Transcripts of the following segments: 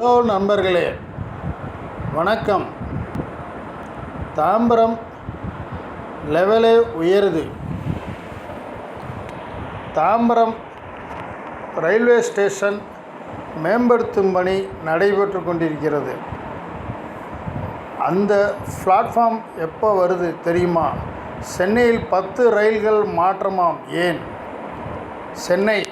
Hello நண்பர்களே வணக்கம். தாம்பரம் லெவலே உயருது. தாம்பரம் ரயில்வே ஸ்டேஷன் மேம்படுத்தும் பணி நடைபெற்று கொண்டிருக்கிறது. அந்த பிளாட்ஃபார்ம் எப்போ வருது தெரியுமா? சென்னையில் பத்து ரயில்கள் மாற்றமாம் ஏன்? சென்னை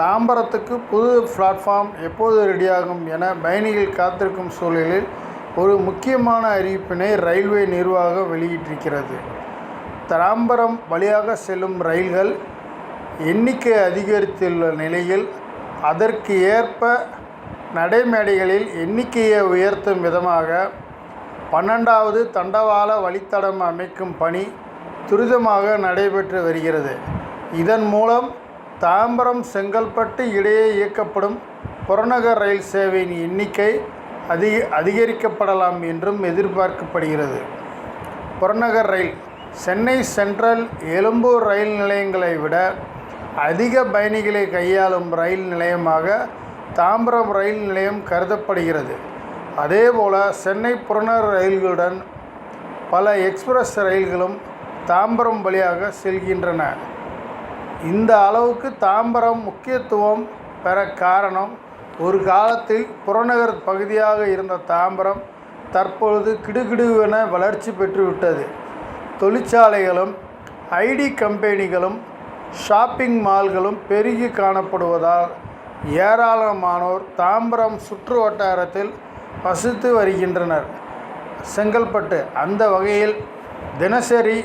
தாம்பரத்துக்கு புது பிளாட்ஃபார்ம் எப்போது ரெடியாகும் என பயணிகள் காத்திருக்கும் சூழலில் ஒரு முக்கியமான அறிவிப்பினை ரயில்வே நிர்வாகம் வெளியிட்டிருக்கிறது. தாம்பரம் வழியாக செல்லும் ரயில்கள் எண்ணிக்கை அதிகரித்துள்ள நிலையில் அதற்கு ஏற்ப நடைமேடைகளில் எண்ணிக்கையை உயர்த்தும் விதமாக பன்னெண்டாவது தண்டவாள வழித்தடம் அமைக்கும் பணி துரிதமாக நடைபெற்று வருகிறது. இதன் மூலம் தாம்பரம் செங்கல்பட்டு இடையே இயக்கப்படும் புறநகர் ரயில் சேவையின் எண்ணிக்கை அதிக அதிகரிக்கப்படலாம் என்றும் எதிர்பார்க்கப்படுகிறது. புறநகர் ரயில் சென்னை சென்ட்ரல் எழும்பூர் ரயில் நிலையங்களை விட அதிக பயணிகளை கையாளும் ரயில் நிலையமாக தாம்பரம் ரயில் நிலையம் கருதப்படுகிறது. அதேபோல சென்னை புறநகர் ரயில்களுடன் பல எக்ஸ்பிரஸ் ரயில்களும் தாம்பரம் வழியாக செல்கின்றன. இந்த அளவுக்கு தாம்பரம் முக்கியத்துவம் பெற காரணம் ஒரு காலத்தில் புறநகர் பகுதியாக இருந்த தாம்பரம் தற்பொழுது கிடுகிடுவென வளர்ச்சி பெற்றுவிட்டது. தொழிற்சாலைகளும் ஐடி கம்பெனிகளும் ஷாப்பிங் மால்களும் பெருகி காணப்படுவதால் ஏராளமானோர் தாம்பரம் சுற்று வட்டாரத்தில் வசித்து வருகின்றனர். செங்கல்பட்டு அந்த வகையில் தினசரி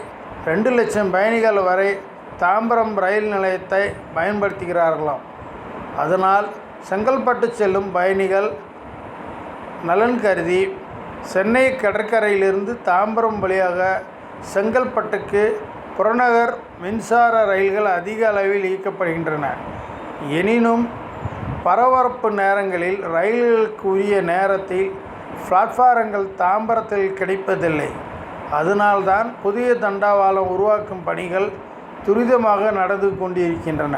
ரெண்டு லட்சம் பயணிகள் வரை தாம்பரம் ரயில் நிலையத்தை பயன்படுத்துகிறார்களாம். அதனால் செங்கல்பட்டு செல்லும் பயணிகள் நலன் கருதி சென்னை கடற்கரையிலிருந்து தாம்பரம் வழியாக செங்கல்பட்டுக்கு புறநகர் மின்சார ரயில்கள் அதிக அளவில் இயக்கப்படுகின்றன. எனினும் பரபரப்பு நேரங்களில் ரயில்களுக்கு உரிய நேரத்தில் பிளாட்ஃபாரங்கள் தாம்பரத்தில் கிடைப்பதில்லை. அதனால்தான் புதிய தண்டவாளம் உருவாக்கும் பணிகள் துரிதமாக நடந்து கொண்டிருக்கின்றன.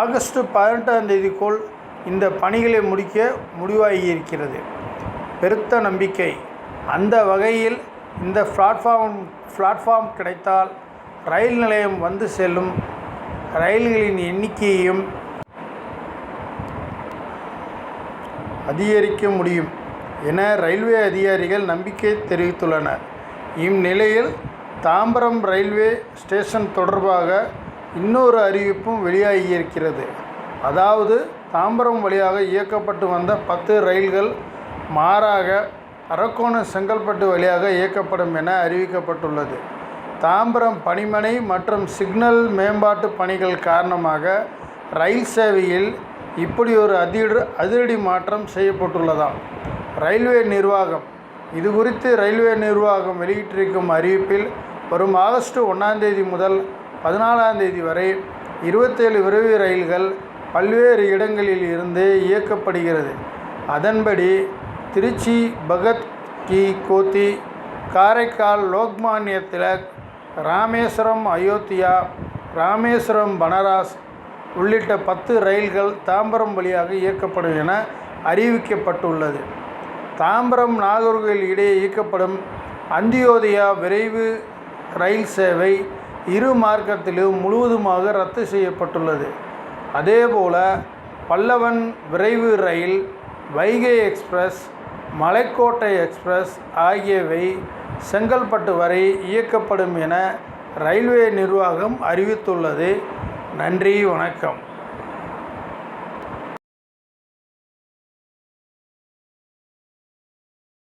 ஆகஸ்ட் பதினெட்டாம் தேதிக்குள் இந்த பணிகளை முடிக்க முடிவாகியிருக்கிறது. பெருத்த நம்பிக்கை. அந்த வகையில் இந்த பிளாட்ஃபார்ம் பிளாட்ஃபார்ம் கிடைத்தால் ரயில் நிலையம் வந்து செல்லும் ரயில்களின் எண்ணிக்கையையும் அதிகரிக்க முடியும் என ரயில்வே அதிகாரிகள் நம்பிக்கை தெரிவித்துள்ளனர். இந்நிலையில் தாம்பரம் ரயில்வே ஸ்டேஷன் தொடர்பாக இன்னொரு அறிவிப்பும் வெளியாகியிருக்கிறது. அதாவது தாம்பரம் வழியாக இயக்கப்பட்டு வந்த பத்து ரயில்கள் மாறாக அரக்கோணம் செங்கல்பட்டு வழியாக இயக்கப்படும் என அறிவிக்கப்பட்டுள்ளது. தாம்பரம் பணிமனை மற்றும் சிக்னல் மேம்பாட்டு பணிகள் காரணமாக ரயில் சேவையில் இப்படி ஒரு அதிர அதிரடி மாற்றம் செய்யப்பட்டுள்ளதாம். ரயில்வே நிர்வாகம். இது குறித்து ரயில்வே நிர்வாகம் வெளியிட்டிருக்கும் அறிவிப்பில் வரும் ஆகஸ்ட் ஒன்றாந்தேதி முதல் பதினாலாந்தேதி வரை இருபத்தேழு விரைவு ரயில்கள் பல்வேறு இடங்களில் இருந்து இயக்கப்படுகிறது. அதன்படி திருச்சி பகத் கி கோத்தி காரைக்கால் லோக்மானிய திலக் ராமேஸ்வரம் அயோத்தியா ராமேஸ்வரம் பனராஸ் உள்ளிட்ட பத்து ரயில்கள் தாம்பரம் வழியாக இயக்கப்படும் என அறிவிக்கப்பட்டுள்ளது. தாம்பரம் நாகர்கோவில் இடையே இயக்கப்படும் அந்தியோதயா விரைவு ரயில் சேவை இரு மார்க்கத்திலும் முழுவதுமாக ரத்து செய்யப்பட்டுள்ளது. அதேபோல பல்லவன் விரைவு ரயில் வைகை எக்ஸ்பிரஸ் மலைக்கோட்டை எக்ஸ்பிரஸ் ஆகியவை செங்கல்பட்டு வரை இயக்கப்படும் என ரயில்வே நிர்வாகம் அறிவித்துள்ளது. நன்றி வணக்கம்.